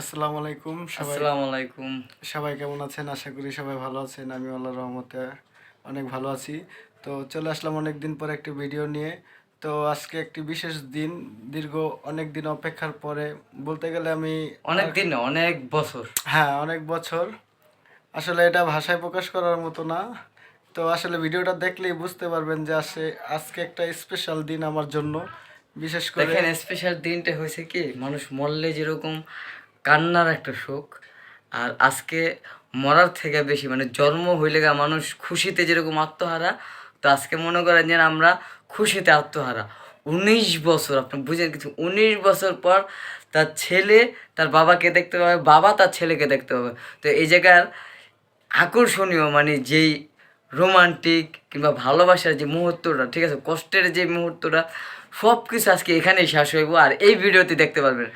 আসসালামু আলাইকুম সবাই। আসসালামু আলাইকুম। সবাই কেমন আছেন? আশা করি সবাই ভালো আছেন। আমি আল্লাহর রহমতে অনেক ভালো আছি। তো চলে আসলাম অনেক দিন পর একটি ভিডিও নিয়ে। তো আজকে একটি বিশেষ দিন দীর্ঘ অনেক দিন অপেক্ষার পরে। বলতে গেলে আমি অনেক দিন অনেক বছর। হ্যাঁ অনেক বছর। আসলে এটা ভাষায় প্রকাশ করার মতো না। তো আসলে ভিডিওটা দেখলেই বুঝতে পারবেন যে আসে আজকে একটা স্পেশাল দিন আমার জন্য। বিশেষ করে দেখেন স্পেশাল দিনটা হয়েছে কি? মানুষ মরলে যেরকম কান্নার একটা শোক। আর আজকে মরার থেকে বেশি মানে জন্ম হইলে মানুষ খুশিতে যেরকম আত্মহারা, তো আজকে মনে করেন যে আমরা খুশিতে আত্মহারা। উনিশ বছর, আপনি বুঝেন কিছু, উনিশ বছর পর তার ছেলে, তার বাবাকে দেখতে পাবে, বাবা তার ছেলেকে দেখতে পাবে। তো এই জায়গার আকর্ষণীয় মানে যেই রোমান্টিক কিংবা ভালোবাসার যে মুহূর্তটা, ঠিক আছে? কষ্টের যে মুহূর্তটা সব কিছু আজকে এখানেই শেষ হইব। আর এই ভিডিওতে দেখতে পারবেন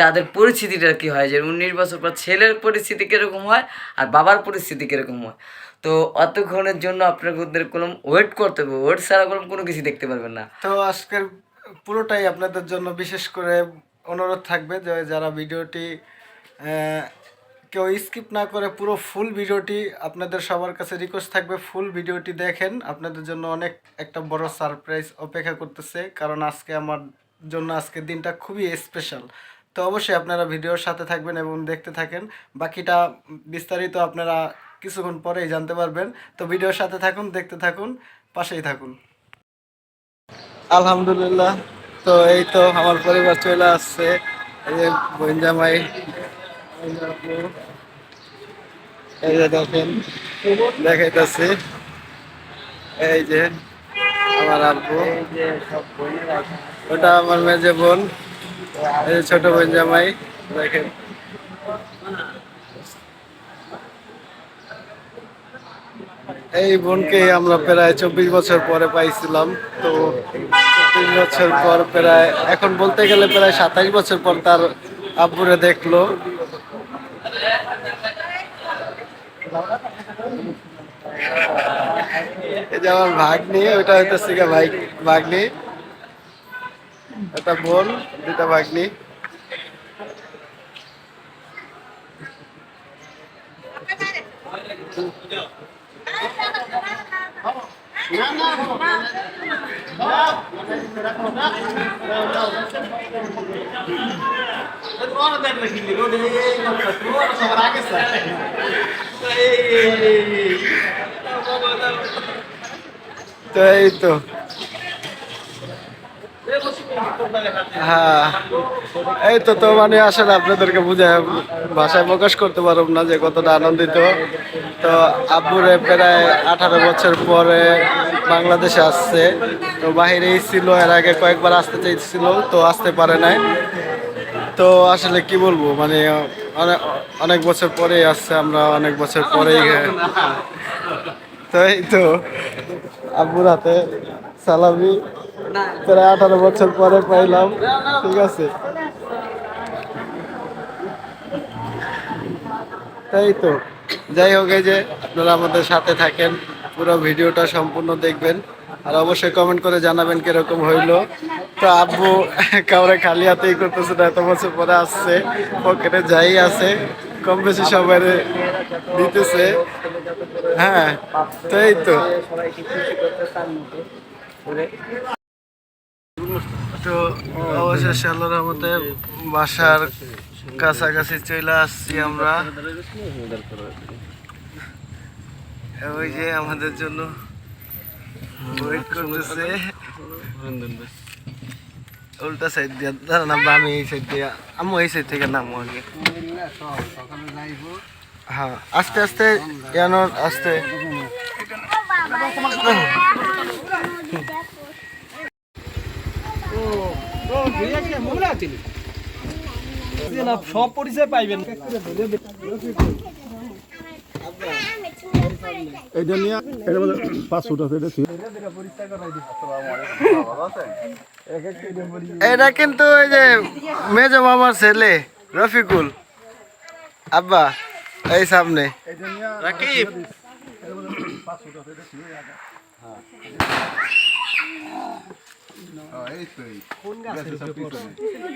তাদের পরিস্থিতিটা কি হয়, যে উনিশ বছর পর ছেলের পরিস্থিতি কীরকম হয় আর বাবার পরিস্থিতি কীরকম হয়। তো অতক্ষণের জন্য আপনাদের কোনো ওয়েট করতে হবে। ওয়েট ছাড়া কোনো কোনো কিছু দেখতে পারবেন না। তো আজকের পুরোটাই আপনাদের জন্য বিশেষ করে অনুরোধ থাকবে যে যারা ভিডিওটি কেউ স্কিপ না করে পুরো ফুল ভিডিওটি আপনাদের সবার কাছে রিকোয়েস্ট থাকবে। ফুল ভিডিওটি দেখেন, আপনাদের জন্য অনেক একটা বড় সারপ্রাইজ অপেক্ষা করতেছে, কারণ আজকে আমার জন্য আজকের দিনটা খুবই স্পেশাল তো অবশ্যই আপনারা ভিডিওর সাথে থাকবেন এবং দেখতে থাকেন। বাকিটা বিস্তারিত আপনারা কিছুক্ষণ পরেই জানতে পারবেন। তো ভিডিওর সাথে থাকুন, দেখতে থাকুন, পাশেই থাকুন। আলহামদুলিল্লাহ। তো এই তো আমার পরিবার চলে আসছে, এই যে বোন জামাই এই যে দেখেন, দেখাইতেছি। এই যে আমার আব্বু। ওটা আমার মেজে বোন। এই যে ছোট বোন জামাই, দেখেন। এই বোনকে আমরা প্রায় চব্বিশ বছর পরে পাইছিলাম। তো চব্বিশ বছর পর প্রায়, এখন বলতে গেলে প্রায় সাতাশ বছর পর তার আব্বুরে দেখল। যে আমার ভাগ্নি ওটা হইতেছে গা ভাই ভাগ্নি। একটা বোন দুটা ভাগ্নি। তো এই তো হ্যাঁ। এই তো তো মানে আসলে আপনাদেরকে বুঝে ভাষায় প্রকাশ করতে পারব না যে কতটা আনন্দিত। তো আব্বুরে প্রায় আঠারো বছর পরে বাংলাদেশে আসছে। তো বাহিরেই ছিল, এর আগে কয়েকবার আসতে চাইছিল তো আসতে পারে নাই। তো আসলে কি বলব মানে অনেক অনেক বছর পরেই আসছে, আমরা অনেক বছর পরেই। তো এই তো আব্বুর হাতে সালামি। প্রায় আঠারো বছর পরে পাইলাম। ঠিক আছে। তাই তো। যাই হোক, এই যে আপনারা আমাদের সাথে থাকেন, পুরো ভিডিওটা সম্পূর্ণ দেখবেন। আর অবশ্যই কমেন্ট করে জানাবেন কীরকম হইল। তো আব্বু কাউরে খালি হাতেই করতেছে না, এত বছর পরে আসছে। পকেটে যাই আছে কম বেশি সবাই দিতেছে। হ্যাঁ তো। এই তো অবশেষে আল্লাহর রহমতে বাসার কাছাকাছি চলে আসছি আমরা। ওই যে আমাদের জন্য উল্টা সাইড দিয়ে আমি এই সাইড দিয়ে আমি এই সাইড থেকে নামবো আগে। হ্যাঁ আস্তে আস্তে ইয়ানোর আস্তে। সব পরিচয় পাইবেন এটা নিয়ে এটা বলে পাঁচ আছে এটা এটা কিন্তু ওই যে মেজ মামার ছেলে রফিকুল। আব্বা। এই সামনে। রাকিব।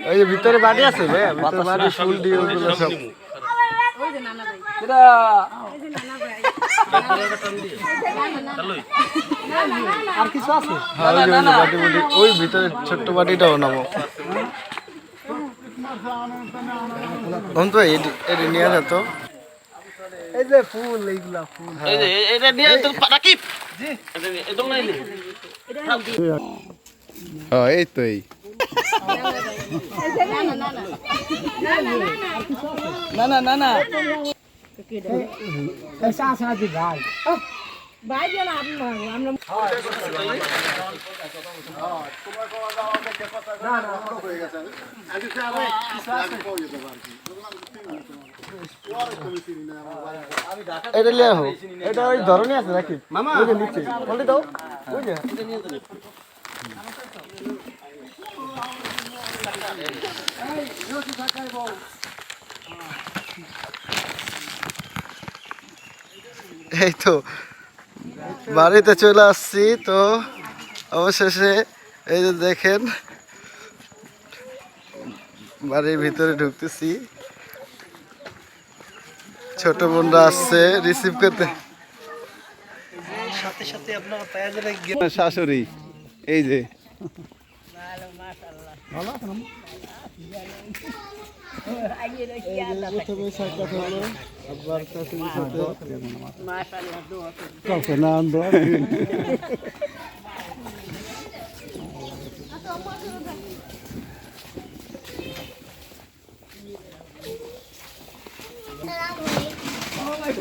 ওই যে ভিতরে বাড়ি আছে ভাই ভিতরে বাড়ি ফুল দিয়ে ওগুলো সব হ্যাঁ, ওই যে- ভিতরে ছোট্ট বাটিটাও নামো। অন্ত এটি নিয়ে যেত এই যে ফুল এইগুলা ফুল এই তো এই। না না না না। পয়সা আছে নাকি ভাই এটা লিয়ে হোক এটা ওই ধরনই আছে নাকি? মামা। ওই যে নিচে। বলতে দাও। ওই যে। এই তো বাড়িতে চলে আসছি। তো অবশেষে এই যে দেখেন বাড়ির ভিতরে ঢুকতেছি। ছোট বোনরা আসছে রিসিভ করতে। শাশুড়ি এই যে।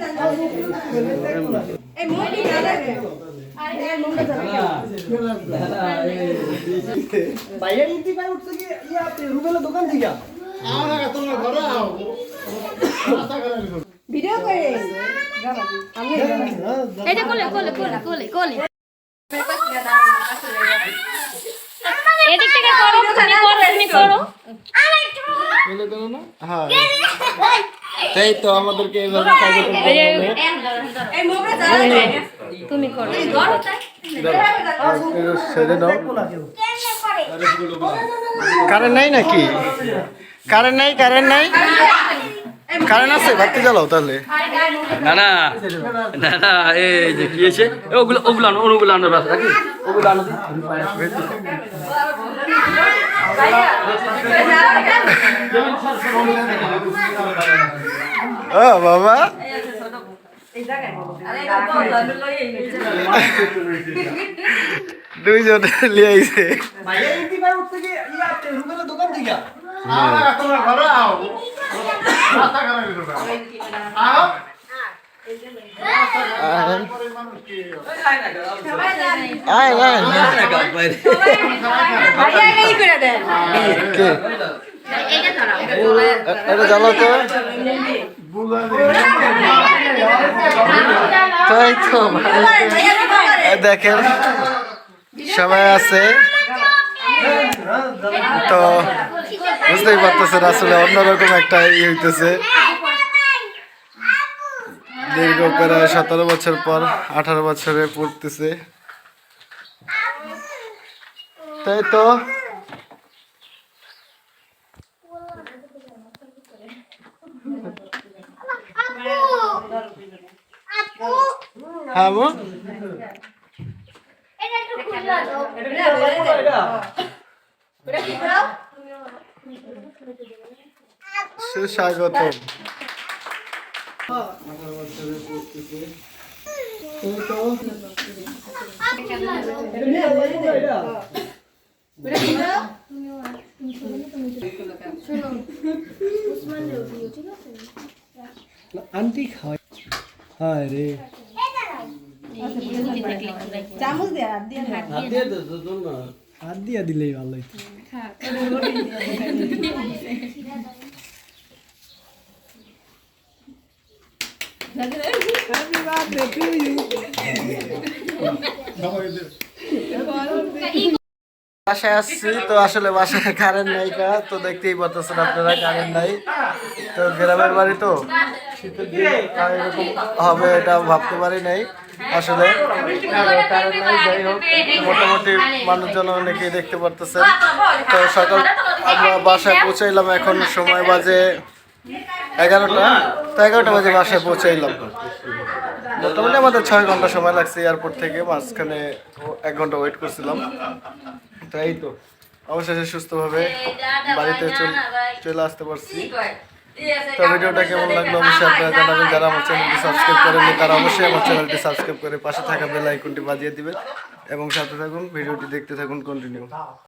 জানো বাইরে ইতি পাই উঠছে কি ইয়া রুবেলের দোকান থেকে ভিডিও করে এটা কোলে কোলে কোলে কোলে কোলে। এদিক থেকে করো তুমি করো তুমি করো। হ্যাঁ তাই তো আমাদেরকে এইভাবে কাজ করতে হবে তুমি করো। কারেন্ট নাই নাকি? কারেন্ট নাই কারেন্ট নাই। কারেন্ট আছে বাতি জ্বালাও তাহলে। না না না না এই যে কি আছে ওগুলো ওগুলো আনো ওগুলো আনো রাখি ওগুলো আনো। ও বাবা। দুইজন লিয়ে আইছে। দোকান থেকে তো তাই তো দেখেন সবাই আছে। তো বুঝতেই পারতেছেন আসলে অন্যরকম একটা ইয়ে হইতেছে। দীর্ঘ প্রায় সতেরো বছর পর আঠারো বছরে পড়তেছে। তাই তো? হ্যাঁ মো সুস্বাগত আন্টি খাওয়াই হ্যাঁ রে। চামচ দিয়ে হাত দিয়ে হাত হাত দিয়া দিলেই ভালো হইতো। বাসায় আসছি, তো আসলে বাসায় কারেন্ট নাই তো দেখতেই পাচ্ছেন আপনারা কারেন্ট নাই। তো গ্রামের বাড়ি তো শীতের দিন এরকম হবে এটা ভাবতে পারি নাই। আসলে কারেন্ট নাই যাই হোক মোটামুটি মানুষজন অনেকেই দেখতে পারতেছেন। তো সকাল আমরা বাসায় পৌঁছাইলাম, এখন সময় বাজে এগারোটা তো এগারোটা বাজে বাসায় পৌঁছাইলাম। মোটামুটি আমাদের ছয় ঘণ্টা সময় লাগছে এয়ারপোর্ট থেকে, মাঝখানে এক ঘণ্টা ওয়েট করছিলাম। তো এই তো, অবশেষে সুস্থভাবে বাড়িতে চল- চলে আসতে পারছি। তো ভিডিওটা কেমন লাগল অবশ্যই আপনারা জানাবেন। যারা আমার চ্যানেলটি সাবস্ক্রাইব করেননি, তারা অবশ্যই আমার চ্যানেলটি সাবস্ক্রাইব করে পাশে থাকা বেল আইকনটি বাজিয়ে দিবেন। এবং সাথে থাকুন, ভিডিওটি দেখতে থাকুন কন্টিনিউ